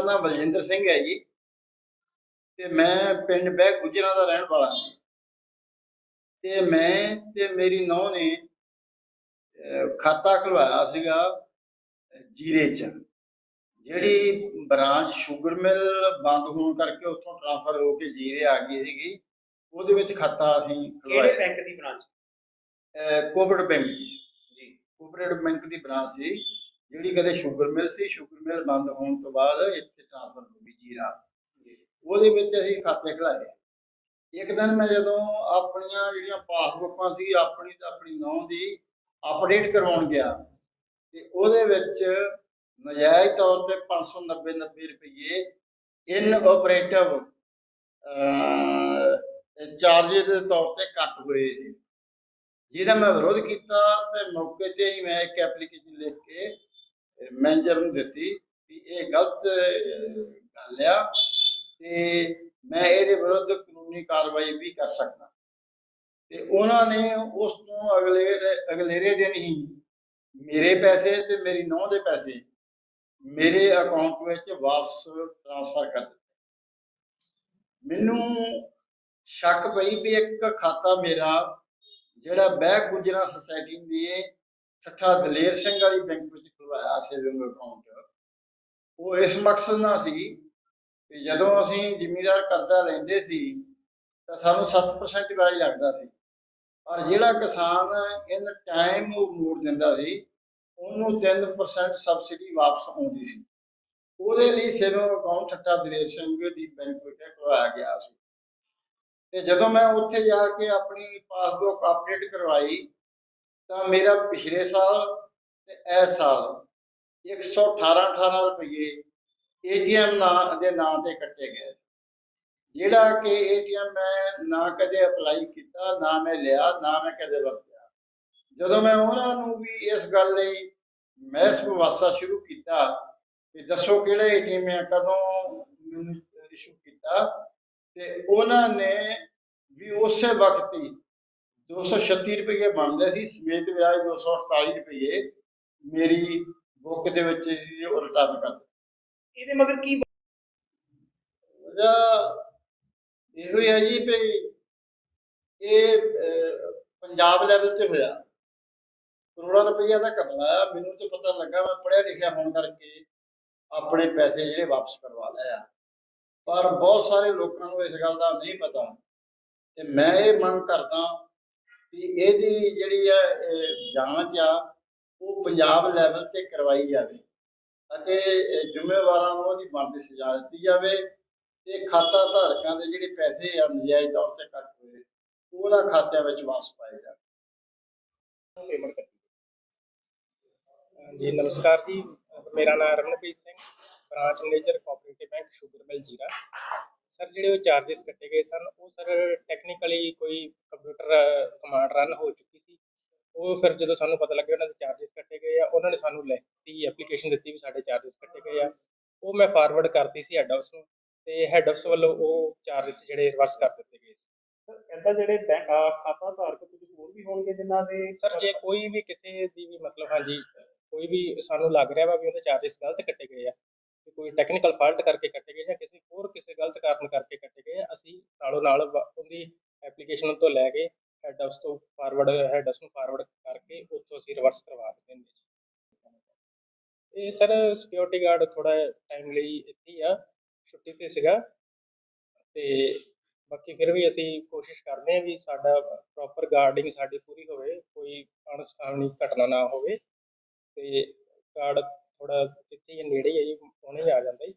ਨਾਮ ਬਲਜਿੰਦਰ ਸਿੰਘ ਹੈ ਜੀ ਤੇ ਮੈਂ ਪਿੰਡ ਬਹਿ ਗੁਜਰਾਂ ਦਾ ਰਹਿਣ ਵਾਲਾ ਹਾਂ ਤੇ ਮੈਂ ਤੇ ਮੇਰੀ ਨੇ ਅਹ, ਖਾਤਾ ਖੁਲਵਾਇਆ ਸੀਗਾ ਜੀਰੇ 'ਚ ਜਿਹੜੀ ਬ੍ਰਾਂਚ ਸ਼ੂਗਰ ਮਿਲ ਬੰਦ ਹੋਣ ਕਰਕੇ ਉੱਥੋਂ ਟ੍ਰਾਂਸਫਰ ਹੋ ਕੇ ਜੀਰੇ ਆ ਗਈ ਸੀਗੀ ਉਹਦੇ ਵਿੱਚ ਖਾਤਾ ਅਸੀਂ ਕਿਹੜੇ ਖੁਲਵਾਇਆ ਬੈਂਕ ਦੀ ਬ੍ਰਾਂਚ? ਕੋਵਿਡ ਬੈਂਕ ਜੀ। ਜੀ। ਕੋਆਪਰੇਟਿਵ ਬੈਂਕ ਦੀ ਬ੍ਰਾਂਚ ਸੀ। ਜਿਹੜੀ ਕਦੇ ਸ਼ੂਗਰ ਮਿਲ ਸੀ, ਸ਼ੂਗਰ ਮਿਲ ਬੰਦ ਹੋਣ ਤੋਂ ਬਾਅਦ ਇੱਥੇ ਟ੍ਰਾਂਸਫਰ ਹੋ ਗਈ ਜੀਰਾ ਉਹਦੇ ਵਿੱਚ ਅਸੀਂ ਖਾਤੇ ਖਿਲਾਏ ਇੱਕ ਦਿਨ ਮੈਂ ਜਦੋਂ ਆਪਣੀਆਂ ਜਿਹੜੀਆਂ ਪਾਸਬੁੱਕਾਂ ਸੀ, ਆਪਣੀ ਤੇ ਆਪਣੀ ਨੌਂ ਦੀ ਅਪਡੇਟ ਕਰਵਾਉਣ ਗਿਆ ਤੇ ਉਹਦੇ ਵਿੱਚ ਨਜਾਇਜ਼ ਤੌਰ ਤੇ 590 90 ਰੁਪਏ ਇਨ ਆਪਰੇਟਿਵ ਚਾਰजेस ਦੇ ਤੌਰ ਤੇ ਕੱਟ ਹੋਏ ਸੀ ਜਿਹਦਾ ਮੈਂ ਵਿਰੋਧ ਕੀਤਾ ਤੇ ਮੌਕੇ ਤੇ ਹੀ ਮੈਂ ਇੱਕ ਐਪਲੀਕੇਸ਼ਨ ਲਿਖ ਕੇ ਮੈਨੇਜਰ ਨੂੰ ਦਿੱਤੀ ਕਿ ਇਹ ਗਲਤ ਗੱਲ ਆ ਤੇ ਮੈਂ ਇਹਦੇ ਵਿਰੁੱਧ ਕਾਨੂੰਨੀ ਕਾਰਵਾਈ ਵੀ ਕਰ ਸਕਦਾ। ਤੇ ਉਹਨਾਂ ਨੇ ਉਸ ਤੋਂ ਅਗਲੇ, ਅਗਲੇਰੇ ਦਿਨ ਹੀ ਮੇਰੇ ਪੈਸੇ ਤੇ ਮੇਰੀ ਨੂੰਹ ਦੇ ਪੈਸੇ ਮੇਰੇ ਅਕਾਊਂਟ ਵਿੱਚ ਵਾਪਸ ਟ੍ਰਾਂਸਫਰ ਕਰ ਦਿੱਤੇ। ਮੈਨੂੰ ਸ਼ੱਕ ਪਈ ਵੀ ਇੱਕ ਖਾਤਾ ਮੇਰਾ ਜਿਹੜਾ ਬੈਗ ਗੁਜਰਾ ਸੁਸਾਇਟੀ ਦੀ ਠੱਠਾ ਦਲੇਰ ਸਿੰਘ ਵਾਲੀ ਬੈਂਕ ਵਿੱਚ ਖੁਲਵਾਇਆ ਸੇਵਿੰਗ ਅਕਾਊਂਟ ਉਹ ਇਸ ਮਕਸਦ ਨਾਲ ਸੀ ਕਿ ਜਦੋਂ ਅਸੀਂ ਜ਼ਿਮੀਦਾਰ ਕਰਜ਼ਾ ਲੈਂਦੇ ਸੀ, ਤਾਂ ਸਾਨੂੰ 7% ਵਿਆਜ ਲੱਗਦਾ ਸੀ। ਪਰ ਜਿਹੜਾ ਕਿਸਾਨ ਇਨ ਟਾਈਮ ਉਹ ਮੋੜ ਦਿੰਦਾ ਸੀ, ਉਹਨੂੰ 3% ਸਬਸਿਡੀ ਵਾਪਸ ਆਉਂਦੀ ਸੀ। ਉਹਦੇ ਲਈ ਸੇਵਿੰਗ ਅਕਾਊਂਟ ਠੱਠਾ ਦਲੇਰ ਸਿੰਘ ਦੀ ਬੈਂਕ ਵਿੱਚ ਖੁਲਵਾਇਆ ਗਿਆ ਸੀ। ਤੇ ਜਦੋਂ ਮੈਂ ਉੱਥੇ ਜਾ ਕੇ ਆਪਣੀ ਪਾਸਬੁੱਕ ਅਪਡੇਟ ਕਰਵਾਈ ਤਾਂ ਮੇਰਾ ਪਿਛਲੇ ਸਾਲ ਤੇ ਇਸ ਸਾਲ 118 18 ਰੁਪਏ ਏਟੀਐਮ ਨਾਂ, ਦੇ ਨਾਂ ਤੇ ਕੱਟੇ ਗਏ। ਜਿਹੜਾ ਕਿ ਏਟੀਐਮ ਮੈਂ ਨਾ ਕਦੇ ਅਪਲਾਈ ਕੀਤਾ, ਨਾ ਮੈਂ ਲਿਆ, ਨਾ ਮੈਂ ਕਦੇ ਵਰਤਿਆ। ਜਦੋਂ ਮੈਂ ਉਹਨਾਂ ਨੂੰ ਵੀ ਇਸ ਗੱਲ ਲਈ ਮਹਿਸ ਵਾਸਾ ਸ਼ੁਰੂ ਕੀਤਾ ਕਿ ਦੱਸੋ ਕਿਹੜਾ ਏਟੀਐਮ ਹੈ ਕਦੋਂ ਮੈਨੂੰ ਇਸ਼ੂ ਕੀਤਾ, ਤੇ ਉਹਨਾਂ ਨੇ ਵੀ ਉਸੇ ਵਕਤ ਹੀ 236 ਰੁਪਏ ਬਣਦੇ ਸੀ ਸਮੇਤ ਵਿਆਜ 248 ਰੁਪਏ ਮੇਰੀ ਬੁੱਕ ਦੇ ਵਿੱਚ ਜੀ ਉਹ ਰਿਟਰਨ ਕਰ ਇਹਦੇ ਮਗਰ ਕੀ ਉਹਦਾ ਇਹੋ ਹੀ ਹੈ ਜੀ ਵੀ ਇਹ ਪੰਜਾਬ ਲੈਵਲ ਤੇ ਹੋਇਆ। ਕਰੋੜਾਂ ਰੁਪਈਆ ਦਾ ਘਪਲਾ ਮੈਨੂੰ ਤੇ ਪਤਾ ਲੱਗਾ ਮੈਂ ਪੜ੍ਹਿਆ ਲਿਖਿਆ ਹੋਣ ਕਰਕੇ ਆਪਣੇ ਪੈਸੇ ਜਿਹੜੇ ਵਾਪਸ ਕਰਵਾ ਲਏ ਆ ਪਰ ਬਹੁਤ ਸਾਰੇ ਲੋਕਾਂ ਨੂੰ ਇਸ ਗੱਲ ਦਾ ਨਹੀਂ ਪਤਾ। ਤੇ ਮੈਂ ਇਹ ਮੰਗ ਕਰਦਾ ਕਿ ਇਹਦੀ ਜਿਹੜੀ ਹੈ ਜਾਂਚ ਆ, ਉਹ ਪੰਜਾਬ ਲੈਵਲ ਤੇ ਕਰਵਾਈ ਜਾਵੇ। ਅਤੇ ਜ਼ਿੰਮੇਵਾਰਾਂ ਨੂੰ ਉਹਦੀ ਬਣਦੀ ਸਜ਼ਾ ਦਿੱਤੀ ਜਾਵੇ ਤੇ ਖਾਤਾ ਧਾਰਕਾਂ ਦੇ ਜਿਹੜੇ ਪੈਸੇ ਆ, ਨਜਾਇਜ਼ ਤੌਰ ਤੇ ਕੱਟ ਹੋਏ, ਉਹਦਾ ਖਾਤਿਆਂ ਵਿੱਚ ਵਾਪਸ ਪਾਏ ਜਾਣ। ਜੀ ਨਮਸਕਾਰ ਜੀ। ਮੇਰਾ ਨਾਮ Ramanpreet Singh, branch manager cooperative bank sugar mill Zira sir ਜਿਹੜੇ ਉਹ ਚਾਰजेस ਕੱਟੇ ਗਏ ਸਨ ਉਹ ਸਰ ਟੈਕਨੀਕਲੀ ਕੋਈ ਕੰਪਿਊਟਰ ਕਮਾਂਡ ਰਨ ਹੋ ਚੁੱਕੀ ਸੀ। ਉਹ ਫਿਰ ਜਦੋਂ ਸਾਨੂੰ ਪਤਾ ਲੱਗਿਆ ਉਹਨਾਂ ਦੇ ਚਾਰजेस ਕੱਟੇ ਗਏ ਆ ਉਹਨਾਂ ਨੇ ਸਾਨੂੰ ਲੈ ਲਿਖਤੀ ਐਪਲੀਕੇਸ਼ਨ ਦਿੱਤੀ ਵੀ ਸਾਡੇ ਚਾਰजेस ਕੱਟੇ ਗਏ ਆ। ਉਹ ਮੈਂ ਫਾਰਵਰਡ ਕਰਤੀ ਸੀ ਹੈਡ ਆਫਿਸ ਨੂੰ ਤੇ ਹੈਡ ਆਫਿਸ ਵੱਲੋਂ ਉਹ ਚਾਰजेस ਜਿਹੜੇ ਰਿਵਰਸ ਕਰ ਦਿੱਤੇ ਗਏ ਸੀ। ਕਹਿੰਦਾ ਜਿਹੜੇ ਖਾਤਾ ਧਾਰਕ ਕੁਝ ਹੋਰ ਵੀ ਹੋਣਗੇ ਜਿਨ੍ਹਾਂ ਦੇ ਸਰ ਜੇ ਕੋਈ ਵੀ ਕਿਸੇ ਦੀ ਵੀ ਮਤਲਬ ਹਾਂਜੀ ਕੋਈ ਵੀ ਸਾਨੂੰ ਲੱਗ ਰਿਹਾ ਵਾ ਵੀ ਉਹਦੇ ਚਾਰजेस ਗਲਤ ਕੱਟੇ ਗਏ ਆ ਕੋਈ ਟੈਕਨੀਕਲ ਫਾਲਟ ਕਰਕੇ ਕੱਟੇ ਗਏ ਜਾਂ ਕਿਸੇ ਹੋਰ ਕਿਸੇ ਗਲਤ ਕਾਰਨ ਕਰਕੇ ਕੱਟੇ ਗਏ, ਅਸੀਂ ਨਾਲੋਂ ਨਾਲ ਵ- ਉਹਦੀ ਐਪਲੀਕੇਸ਼ਨ ਤੋਂ ਲੈ ਕੇ ਹੈਡ ਆਫਿਸ ਤੋਂ ਫਾਰਵਰਡ ਹੈੱਡ ਆਫਿਸ ਨੂੰ ਫਾਰਵਰਡ ਕਰਕੇ ਉੱਥੋਂ ਅਸੀਂ ਰਿਵਰਸ ਕਰਵਾ ਦਿੰਦੇ ਹਾਂ ਜੀ। ਇਹ ਸਰ ਸਿਕਿਉਰਿਟੀ ਗਾਰਡ ਥੋੜਾ ਟਾਈਮ ਲਈ ਇੱਥੇ ਆ, ਛੁੱਟੀ ਤੇ ਸੀਗਾ। ਤੇ ਬਾਕੀ ਫਿਰ ਵੀ ਅਸੀਂ ਕੋਸ਼ਿਸ਼ ਕਰਦੇ ਹਾਂ ਵੀ ਸਾਡਾ ਪ੍ਰੋਪਰ ਗਾਰਡਿੰਗ ਸਾਡੀ ਪੂਰੀ ਹੋਵੇ, ਕੋਈ ਅਣਸੁਖਾਵੀ ਘਟਨਾ ਨਾ ਹੋਵੇ। ਤੇ ਗਾਰਡ ਥੋੜਾ ਤੇ ਨੇੜੇ ਹੀ ਹੈ ਜੀ ਹੁਣੇ ਹੀ ਆ ਜਾਂਦਾ ਜੀ।